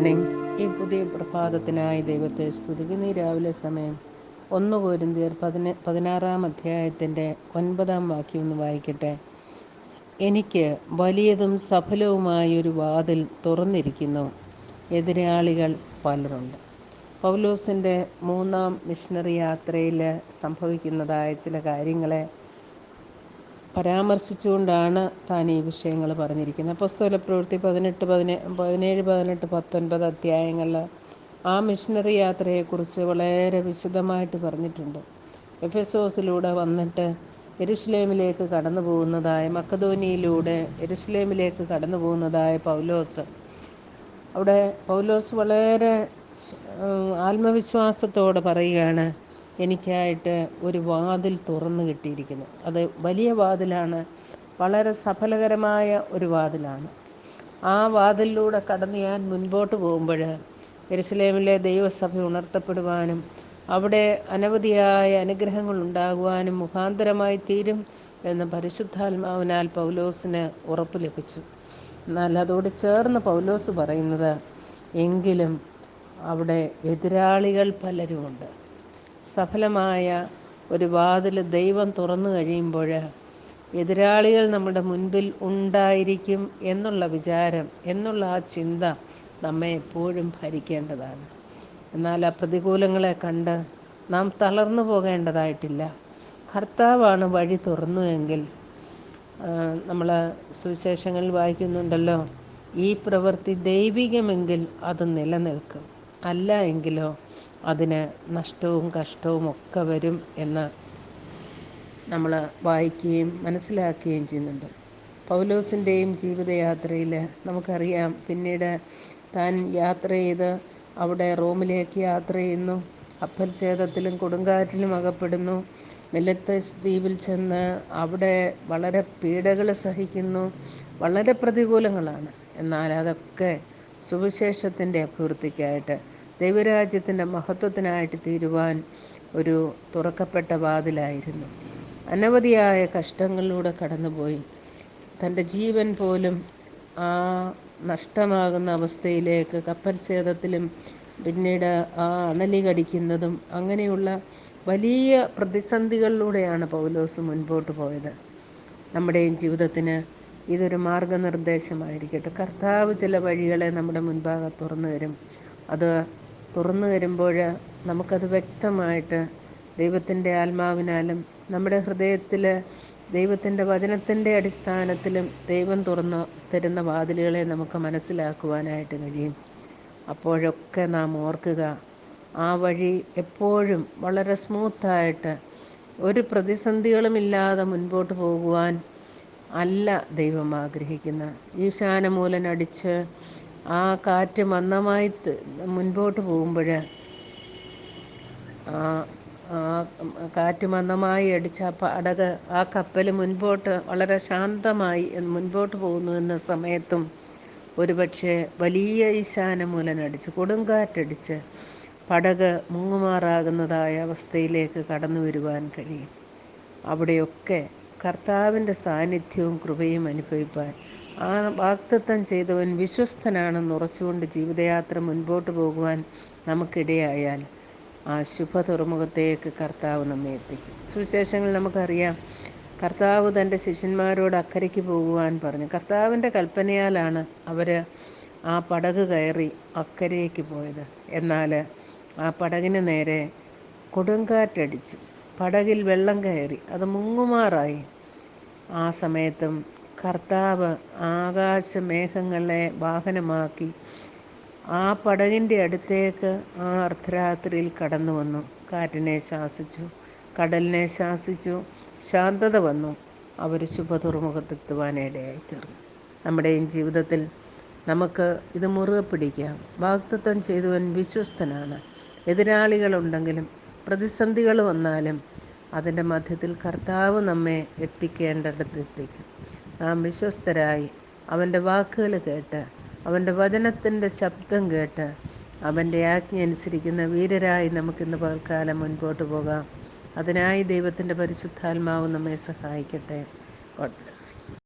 Morning ഈ പുതിയ പ്രഭാതത്തിനായി ദൈവത്തെ സ്തുതിക്കുന്ന. ഈ രാവിലെ സമയം ഒന്ന് കോരിന്തിയർ പതിന പതിനാറാം അധ്യായത്തിന്റെ ഒൻപതാം വാക്യം ഒന്ന് വായിക്കട്ടെ. എനിക്ക് വലിയതും സഫലവുമായൊരു വാതിൽ തുറന്നിരിക്കുന്നു. എതിരാളികൾ പലരുണ്ട്. പൗലോസിന്റെ മൂന്നാം മിഷണറി യാത്രയിൽ സംഭവിക്കുന്നതായ ചില കാര്യങ്ങളെ പരാമർശിച്ചുകൊണ്ടാണ് താൻ ഈ വിഷയങ്ങൾ പറഞ്ഞിരിക്കുന്നത്. പുസ്തക പ്രവൃത്തി പതിനെട്ട് പതിനേ പതിനേഴ് പതിനെട്ട് പത്തൊൻപത് അധ്യായങ്ങളിൽ ആ മിഷണറി യാത്രയെക്കുറിച്ച് വളരെ വിശദമായിട്ട് പറഞ്ഞിട്ടുണ്ട്. എഫ് എസ് ഓസിലൂടെ വന്നിട്ട് എരുഷ്ലേമിലേക്ക് കടന്നു പോകുന്നതായ മക്കധോനിയിലൂടെ എരുഷ്ലേമിലേക്ക് കടന്നു പോകുന്നതായ പൗലോസ്. അവിടെ പൗലോസ് വളരെ ആത്മവിശ്വാസത്തോടെ പറയുകയാണ് എനിക്കായിട്ട് ഒരു വാതിൽ തുറന്നു കിട്ടിയിരിക്കുന്നു. അത് വലിയ വാതിലാണ് വളരെ സഫലകരമായ ഒരു വാതിലാണ്. ആ വാതിലിലൂടെ കടന്ന് ഞാൻ മുൻപോട്ട് പോകുമ്പോൾ എരുസലേമിലെ ദൈവസഭ ഉണർത്തപ്പെടുവാനും അവിടെ അനവധിയായ അനുഗ്രഹങ്ങൾ ഉണ്ടാകുവാനും മുഖാന്തരമായി തീരും എന്ന് പരിശുദ്ധാത്മാവിനാൽ പൗലോസിന് ഉറപ്പ് ലഭിച്ചു. എന്നാൽ അതോട് ചേർന്ന് പൗലോസ് പറയുന്നത് എങ്കിലും അവിടെ എതിരാളികൾ പലരുമുണ്ട്. സഫലമായ ഒരു വാതിൽ ദൈവം തുറന്നു കഴിയുമ്പോൾ എതിരാളികൾ നമ്മുടെ മുൻപിൽ ഉണ്ടായിരിക്കും എന്നുള്ള വിചാരം എന്നുള്ള ആ ചിന്ത നമ്മെ എപ്പോഴും ഭരിക്കേണ്ടതാണ്. എന്നാൽ ആ പ്രതികൂലങ്ങളെ കണ്ട് നാം തളർന്നു പോകേണ്ടതായിട്ടില്ല. കർത്താവാണ് വഴി തുറന്നു എങ്കിൽ നമ്മൾ സുവിശേഷങ്ങളിൽ വായിക്കുന്നുണ്ടല്ലോ ഈ പ്രവൃത്തി ദൈവികമെങ്കിൽ അത് നിലനിൽക്കും. അല്ല എങ്കിലോ അതിന് നഷ്ടവും കഷ്ടവും ഒക്കെ വരും എന്ന് നമ്മൾ വായിക്കുകയും മനസ്സിലാക്കുകയും ചെയ്യുന്നുണ്ട്. പൗലോസിന്റെയും ജീവിതയാത്രയിൽ നമുക്കറിയാം പിന്നീട് താൻ യാത്ര ചെയ്ത് അവിടെ റോമിലേക്ക് യാത്ര ചെയ്യുന്നു. അപ്പൽഛേദത്തിലും കൊടുങ്കാറ്റിലും അകപ്പെടുന്നു. മെലത്തസ് ദ്വീപിൽ ചെന്ന് അവിടെ വളരെ പീഡകൾ സഹിക്കുന്നു. വളരെ പ്രതികൂലങ്ങളാണ്. എന്നാൽ അതൊക്കെ സുവിശേഷത്തിന്റെ അഭിവൃദ്ധിക്കായിട്ട് ദൈവരാജ്യത്തിന്റെ മഹത്വത്തിനായിട്ട് തീരുവാൻ ഒരു തുറക്കപ്പെട്ട വാതിലായിരുന്നു. അനവധിയായ കഷ്ടങ്ങളിലൂടെ കടന്നുപോയി. തന്റെ ജീവൻ പോലും ആ നഷ്ടമാകുന്ന അവസ്ഥയിലേക്ക് കപ്പൽ ഛേദത്തിലും പിന്നീട് ആ അണലി കടിക്കുന്നതും അങ്ങനെയുള്ള വലിയ പ്രതിസന്ധികളിലൂടെയാണ് പൗലോസ് മുൻപോട്ട് പോയത്. നമ്മുടെയും ജീവിതത്തിന് ഇതൊരു മാർഗനിർദ്ദേശമായിരിക്കട്ടെ. കർത്താവ് ചില വഴികളെ നമ്മുടെ മുൻപാകെ തുറന്നു തരും. അത് തുറന്നു തരുമ്പോൾ നമുക്കത് വ്യക്തമായിട്ട് ദൈവത്തിന്റെ ആത്മാവിനാലും നമ്മുടെ ഹൃദയത്തിൽ ദൈവത്തിന്റെ വചനത്തിന്റെ അടിസ്ഥാനത്തിലും ദൈവം തുറന്ന് തരുന്ന വാതിലുകളെ നമുക്ക് മനസ്സിലാക്കുവാനായിട്ട് കഴിയും. അപ്പോഴൊക്കെ നാം ഓർക്കുക ആ വഴി എപ്പോഴും വളരെ സ്മൂത്തായിട്ട് ഒരു പ്രതിസന്ധികളുമില്ലാതെ മുൻപോട്ട് പോകുവാൻ അല്ല ദൈവം ആഗ്രഹിക്കുന്നത്. ഈശാനമൂലനടിച്ച് ആ കാറ്റ് മന്ദമായി മുൻപോട്ട് പോകുമ്പോൾ ആ കാറ്റ് മന്ദമായി അടിച്ച പടക് ആ കപ്പൽ മുൻപോട്ട് വളരെ ശാന്തമായി മുൻപോട്ട് പോകുന്നു എന്ന സമയത്തും ഒരുപക്ഷെ വലിയ ഈശാന ഈശാനമൂലനടിച്ച് കൊടുങ്കാറ്റടിച്ച് പടക് മുങ്ങുമാറാകുന്നതായ അവസ്ഥയിലേക്ക് കടന്നു വരുവാൻ കഴിയും. അവിടെയൊക്കെ കർത്താവിന്റെ സാന്നിധ്യവും കൃപയും അനുഭവിപ്പാൻ ആ വാക്തത്വം ചെയ്തവൻ വിശ്വസ്തനാണെന്ന് ഉറച്ചുകൊണ്ട് ജീവിതയാത്ര മുൻപോട്ട് പോകുവാൻ നമുക്കിടയായാൽ ആ ശുഭ തുറമുഖത്തേക്ക് കർത്താവ് നമ്മെ എത്തിക്കും. സുവിശേഷങ്ങൾ നമുക്കറിയാം. കർത്താവ് തന്റെ ശിഷ്യന്മാരോട് അക്കരയ്ക്ക് പോകുവാൻ പറഞ്ഞു. കർത്താവിന്റെ കൽപ്പനയാലാണ് അവർ ആ പടക് കയറി അക്കരയ്ക്ക് പോയത്. എന്നാൽ ആ പടകിന് നേരെ കൊടുങ്കാറ്റടിച്ചു. പടകിൽ വെള്ളം കയറി. അത് മുങ്ങുമാറായി. ആ സമയത്തും കർത്താവ് ആകാശമേഘങ്ങളെ വാഹനമാക്കി ആ പടകിന്റെ അടുത്തേക്ക് ആ അർദ്ധരാത്രിയിൽ കടന്നു വന്നു. കാറ്റിനെ ശാസിച്ചു കടലിനെ ശാസിച്ചു ശാന്തത വന്നു. അവർ ശുഭതുറമുഖത്തെത്തുവാനിടയായി തീർന്നു നമ്മുടെയും ജീവിതത്തിൽ നമുക്ക് ഇത് മുറുകെ പിടിക്കാം. വാക്തത്വം ചെയ്തവൻ വിശ്വസ്തനാണ്. എതിരാളികളുണ്ടെങ്കിലും പ്രതിസന്ധികൾ വന്നാലും അതിന്റെ മധ്യത്തിൽ കർത്താവ് നമ്മെ എത്തിക്കേണ്ടിടത്ത് എത്തിക്കും. നാം വിശ്വസ്തരായി. അവന്റെ വാക്കുകൾ കേട്ട് അവന്റെ വചനത്തിന്റെ ശബ്ദം കേട്ട് അവന്റെ ആജ്ഞ അനുസരിക്കുന്ന വീരരായി നമുക്കിന്ന് പകൽക്കാലം മുൻപോട്ട് പോകാം. അതിനായി ദൈവത്തിന്റെ പരിശുദ്ധാത്മാവ് നമ്മെ സഹായിക്കട്ടെ. God bless